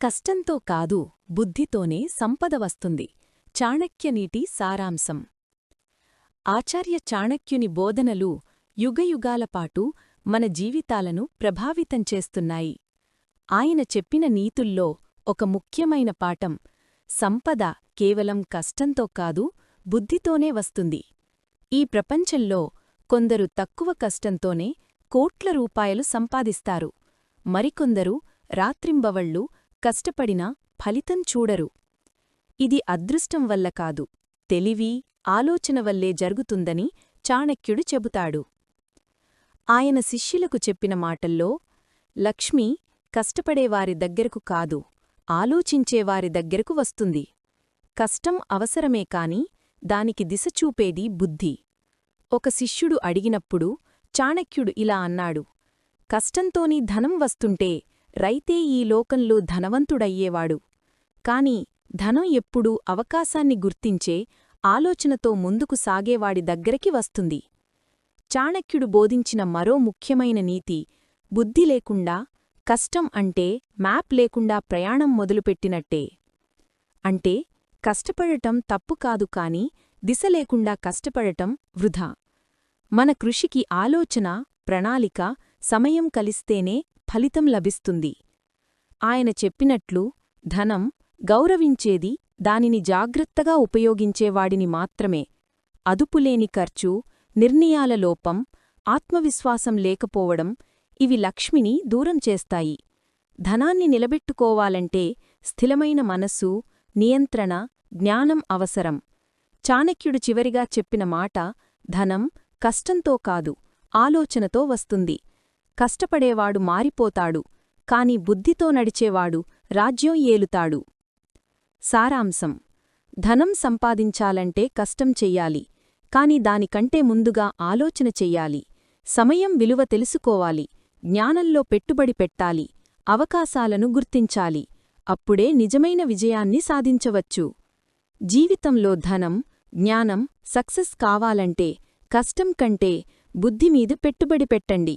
కష్టంతో కాదు బుద్ధితోనే సంపద వస్తుంది. చాణక్యనీటి సారాంశం. ఆచార్య చాణక్యుని బోధనలు యుగయుగాలపాటు మన జీవితాలను ప్రభావితం చేస్తున్నాయి. ఆయన చెప్పిన నీతుల్లో ఒక ముఖ్యమైన పాఠం సంపద కేవలం కష్టంతో కాదు బుద్ధితోనే వస్తుంది. ఈ ప్రపంచంలో కొందరు తక్కువ కష్టంతోనే కోట్ల రూపాయలు సంపాదిస్తారు. మరికొందరు రాత్రింబవళ్ళు కష్టపడినా ఫలితం చూడరు. ఇది అదృష్టం వల్ల కాదు తెలివి ఆలోచన వల్లే జరుగుతుందని చాణక్యుడు చెబుతాడు. ఆయన శిష్యులకు చెప్పిన మాటల్లో లక్ష్మి కష్టపడేవారి దగ్గరకు కాదు ఆలోచించేవారి దగ్గరకు వస్తుంది. కష్టం అవసరమే కాని దానికి దిశ చూపేది బుద్ధి. ఒక శిష్యుడు అడిగినప్పుడు చాణక్యుడు ఇలా అన్నాడు కష్టంతోని ధనం వస్తుంటే రైతే ఈ లోకంలో ధనవంతుడయ్యేవాడు. కాని ధనం ఎప్పుడూ అవకాశాన్ని గుర్తించే ఆలోచనతో ముందుకు సాగేవాడి దగ్గరికి వస్తుంది. చాణక్యుడు బోధించిన మరో ముఖ్యమైన నీతి బుద్ధి లేకుండా కష్టం అంటే మ్యాప్ లేకుండా ప్రయాణం మొదలుపెట్టినట్టే. అంటే కష్టపడటం తప్పు కాదు కాని దిశ లేకుండా కష్టపడటం వృధా. మన కృషికి ఆలోచన ప్రణాళిక సమయం కలిస్తేనే ఫలితం లభిస్తుంది. ఆయన చెప్పినట్లు ధనం గౌరవించేది దానిని జాగ్రత్తగా ఉపయోగించేవాడిని మాత్రమే. అదుపులేని ఖర్చు నిర్ణయాల లోపం ఆత్మవిశ్వాసం లేకపోవడం ఇవి లక్ష్మిని దూరం చేస్తాయి. ధనాన్ని నిలబెట్టుకోవాలంటే స్థిరమైన మనస్సు నియంత్రణ జ్ఞానం అవసరం. చాణక్యుడు చివరిగా చెప్పిన మాట ధనం కష్టంతో కాదు ఆలోచనతో వస్తుంది. కష్టపడేవాడు మారిపోతాడు కాని బుద్ధితో నడిచేవాడు రాజ్యం ఏలుతాడు. సారాంశం. ధనం సంపాదించాలంటే కష్టం చెయ్యాలి కాని దానికంటే ముందుగా ఆలోచన చెయ్యాలి సమయం విలువ తెలుసుకోవాలి జ్ఞానంలో పెట్టుబడి పెట్టాలి అవకాశాలను గుర్తించాలి అప్పుడే నిజమైన విజయాన్ని సాధించవచ్చు. జీవితంలో ధనం జ్ఞానం సక్సెస్ కావాలంటే కష్టం కంటే బుద్ధిమీద పెట్టుబడి పెట్టండి.